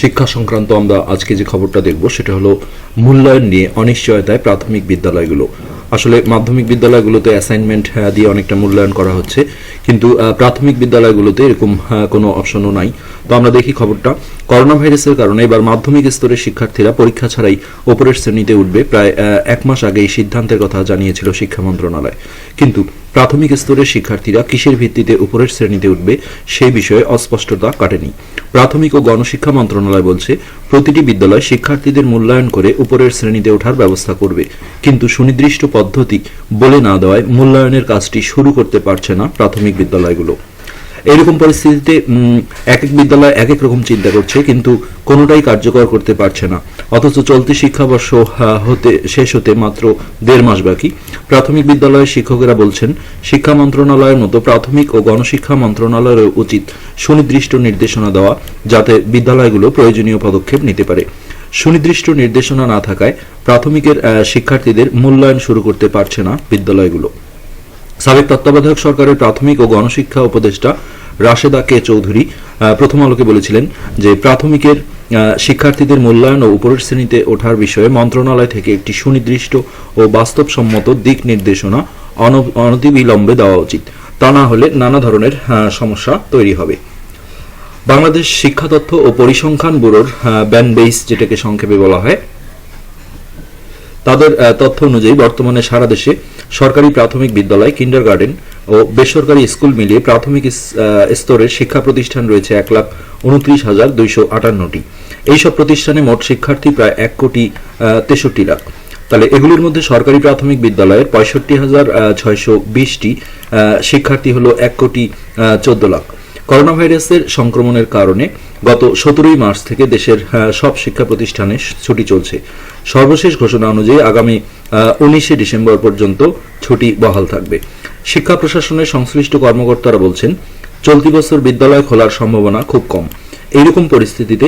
শিক্ষা সংক্রান্ত আমরা আজকে যে খবরটা দেখব, সেটা হলো মূল্যায়ন নিয়ে অনিশ্চয়তায় প্রাথমিক বিদ্যালয়গুলো। আসলে মাধ্যমিক বিদ্যালয়গুলোতে অ্যাসাইনমেন্ট দিয়ে অনেকটা মূল্যায়ন করা হচ্ছে, কিন্তু প্রাথমিক বিদ্যালয়গুলোতে এরকম কোনো অপশনও নাই। তো আমরা দেখি খবরটা। করোনা ভাইরাসের কারণে এবার মাধ্যমিক স্তরের শিক্ষার্থীরা পরীক্ষা ছাড়াই ওপরের শ্রেণীতে উঠবে। প্রায় এক মাস আগে এই সিদ্ধান্তের কথা জানিয়েছিল শিক্ষা মন্ত্রণালয়। কিন্তু প্রাথমিক স্তরের শিক্ষার্থীরা কিসের ভিত্তিতে উপরের শ্রেণীতে উঠবে সেই বিষয়ে অস্পষ্টতা কাটেনি। প্রাথমিক ও গণশিক্ষা মন্ত্রণালয় বলছে, প্রতিটি বিদ্যালয় শিক্ষার্থীদের মূল্যায়ন করে উপরের শ্রেণীতে ওঠার ব্যবস্থা করবে। কিন্তু সুনির্দিষ্ট পদ্ধতি বলে না দেওয়ায় মূল্যায়নের কাজটি শুরু করতে পারছে না প্রাথমিক বিদ্যালয়গুলো। এরকম পরিস্থিতিতে এক এক বিদ্যালয় এক এক রকম চিন্তা করছে, কিন্তু কোনোটাই কার্যকর করতে পারছে না। অথচ চলতি শিক্ষাবর্ষ হতে, শেষ হতে মাত্র দেড় মাস বাকি। প্রাথমিক বিদ্যালয়ের শিক্ষকেরা বলছেন, শিক্ষা মন্ত্রণালয়ের মতো প্রাথমিক ও গণশিক্ষা মন্ত্রণালয়ের উচিত সুনির্দিষ্ট নির্দেশনা দেওয়া, যাতে বিদ্যালয়গুলো প্রয়োজনীয় পদক্ষেপ নিতে পারে। সুনির্দিষ্ট নির্দেশনা না থাকায় প্রাথমিকের শিক্ষার্থীদের মূল্যায়ন শুরু করতে পারছে না বিদ্যালয়গুলো। সাবেক তত্ত্বাবধায়ক সরকারের প্রাথমিক ও গণশিক্ষা উপদেষ্টা রাশেদা কে চৌধুরী প্রথম আলোকে বলেছিলেন যে প্রাথমিকের শিক্ষার্থীদের মূল্যায়ন ও উপরের শ্রেণীতে ওঠার বিষয়ে মন্ত্রণালয় থেকে একটি সুনির্দিষ্ট ও বাস্তবসম্মত দিক নির্দেশনা অন- অনতিবিলম্বে দেওয়া উচিত। তা না হলে নানা ধরনের সমস্যা তৈরি হবে। বাংলাদেশ শিক্ষা তথ্য ও পরিসংখ্যান ব্যুরোর ব্যান বেইস যেটাকে সংক্ষেপে বলা হয়, তাদের তথ্য অনুযায়ী বর্তমানে সারা দেশে সরকারি প্রাথমিক বিদ্যালয় কিন্ডার গার্ডেন ও বেসরকারি স্কুল মিলিয়ে প্রাথমিক স্তরের শিক্ষা প্রতিষ্ঠান রয়েছে এক লাখ উনত্রিশ হাজার দুইশো আটান্নটি। এইসব প্রতিষ্ঠানে মোট শিক্ষার্থী প্রায় এক কোটি তেষট্টি লাখ। তাহলে এগুলির মধ্যে সরকারি প্রাথমিক বিদ্যালয়ের পঁয়ষট্টি হাজার ছয়শো বিশটি শিক্ষার্থী হলো এক কোটি চোদ্দ লাখ। করোনা ভাইরাসের সংক্রমণের কারণে গত সতেরোই মার্চ থেকে দেশের সব শিক্ষা প্রতিষ্ঠানে ছুটি চলছে। সর্বশেষ ঘোষণা অনুযায়ী আগামী উনিশে ডিসেম্বর পর্যন্ত ছুটি বহাল থাকবে। শিক্ষা প্রশাসনের সংশ্লিষ্ট কর্মকর্তারা বলছেন, চলতি বছর বিদ্যালয় খোলার সম্ভাবনা খুব কম। এইরকম পরিস্থিতিতে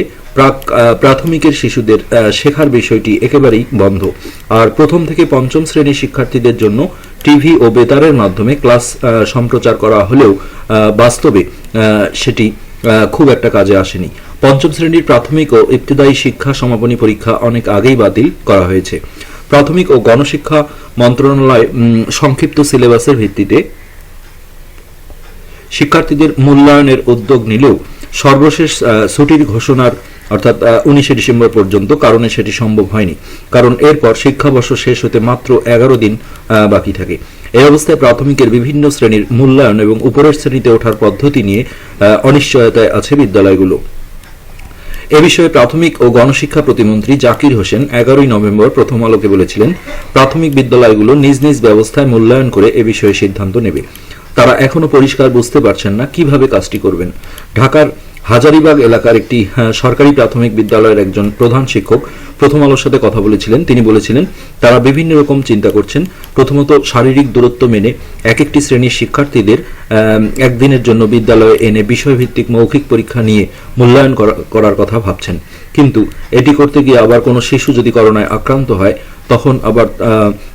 প্রাথমিকের শিশুদের শেখার বিষয়টি একেবারেই বন্ধ। আর প্রথম থেকে পঞ্চম শ্রেণির শিক্ষার্থীদের জন্য টিভি ও বেতারের মাধ্যমে ক্লাস সম্প্রচার করা হলেও বাস্তবে সেটি খুব একটা কাজে আসেনি। পঞ্চম শ্রেণির প্রাথমিক ও ইবতদায়ী শিক্ষা সমাপনী পরীক্ষা অনেক আগেই বাতিল করা হয়েছে। প্রাথমিক ও গণশিক্ষা মন্ত্রণালয় সংক্ষিপ্ত সিলেবাসের ভিত্তিতে শিক্ষার্থীদের মূল্যায়নের উদ্যোগ নিলেও সর্বশেষ ছুটির ঘোষণার, অর্থাৎ উনিশে ডিসেম্বর পর্যন্ত কারণে সেটি সম্ভব হয়নি। কারণ এরপর শিক্ষাবর্ষ শেষ হতে মাত্র এগারো দিন বাকি থাকে। এই অবস্থায় প্রাথমিকের বিভিন্ন শ্রেণির মূল্যায়ন এবং উপরের শ্রেণীতে ওঠার পদ্ধতি নিয়ে অনিশ্চয়তায় আছে বিদ্যালয়গুলো। এ বিষয়ে প্রাথমিক ও গণশিক্ষা প্রতিমন্ত্রী জাকির হোসেন এগারোই নভেম্বর প্রথম আলোকে বলেছিলেন, প্রাথমিক বিদ্যালয়গুলো নিজ নিজ ব্যবস্থায় মূল্যায়ন করে এ বিষয়ে সিদ্ধান্ত নেবে। তারা এখনও পরিষ্কার বুঝতে পারছেন না কীভাবে কাজটি করবেন। ঢাকার হাজারিবাগ এলাকার একটি সরকারি প্রাথমিক বিদ্যালয়ের একজন প্রধান শিক্ষক প্রথম আলোর সাথে কথা বলেছিলেন। তিনি বলেছিলেন, তারা বিভিন্ন রকম চিন্তা করছেন। প্রথমত, শারীরিক দূরত্ব মেনে এক একটি শ্রেণির শিক্ষার্থীদের একদিনের জন্য বিদ্যালয়ে এনে বিষয়ভিত্তিক মৌখিক পরীক্ষা নিয়ে মূল্যায়ন করার কথা ভাবছেন। কিন্তু এটি করতে গিয়ে আবার কোনো শিশু যদি করোনায় আক্রান্ত হয় তখন আবার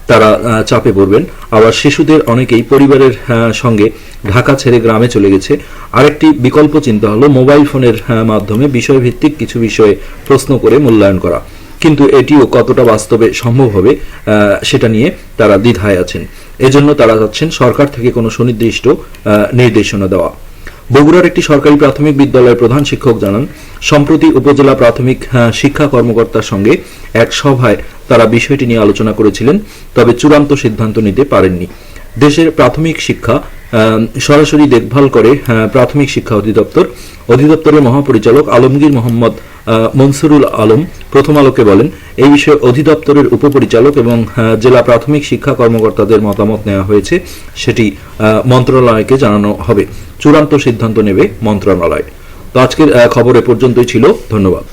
তারা চাপে পড়বেন। আবার শিশুদের অনেকেই পরিবারের সঙ্গে ঢাকা ছেড়ে গ্রামে চলে গেছে। আরেকটি বিকল্প চিন্তা হলো মোবাইল ফোনের মাধ্যমে বিষয়ভিত্তিক কিছু বিষয়ে প্রশ্ন করে মূল্যায়ন করা। কিন্তু এটিও কতটা বাস্তবে সম্ভব হবে সেটা নিয়ে তারা দ্বিধায় আছেন। এজন্য তারা চাচ্ছেন সরকার থেকে কোনো সুনির্দিষ্ট নির্দেশনা দেওয়া। বগুড়ার একটি সরকারি প্রাথমিক বিদ্যালয়ের প্রধান শিক্ষক জানান সম্প্রতি উপজেলা প্রাথমিক আহ, শিক্ষা কর্মকর্তার সঙ্গে এক সভায় তারা বিষয়টি নিয়ে আলোচনা করেছিলেন তবে চূড়ান্ত সিদ্ধান্ত নিতে পারেননি। দেশের প্রাথমিক শিক্ষা সরাসরি দেখভাল করে প্রাথমিক শিক্ষা অধিদপ্তর। অধিদপ্তরের মহাপরিচালক আলমগীর মোহাম্মদ মনসুরুল আলম প্রথম আলোকে বলেন, এই বিষয়ে অধিদপ্তরের উপপরিচালক এবং জেলা প্রাথমিক শিক্ষা কর্মকর্তাদের মতামত নেওয়া হয়েছে। সেটি মন্ত্রণালয়কে জানানো হবে। চূড়ান্ত সিদ্ধান্ত নেবে মন্ত্রণালয়। তো আজকের খবর এ পর্যন্তই ছিল। ধন্যবাদ।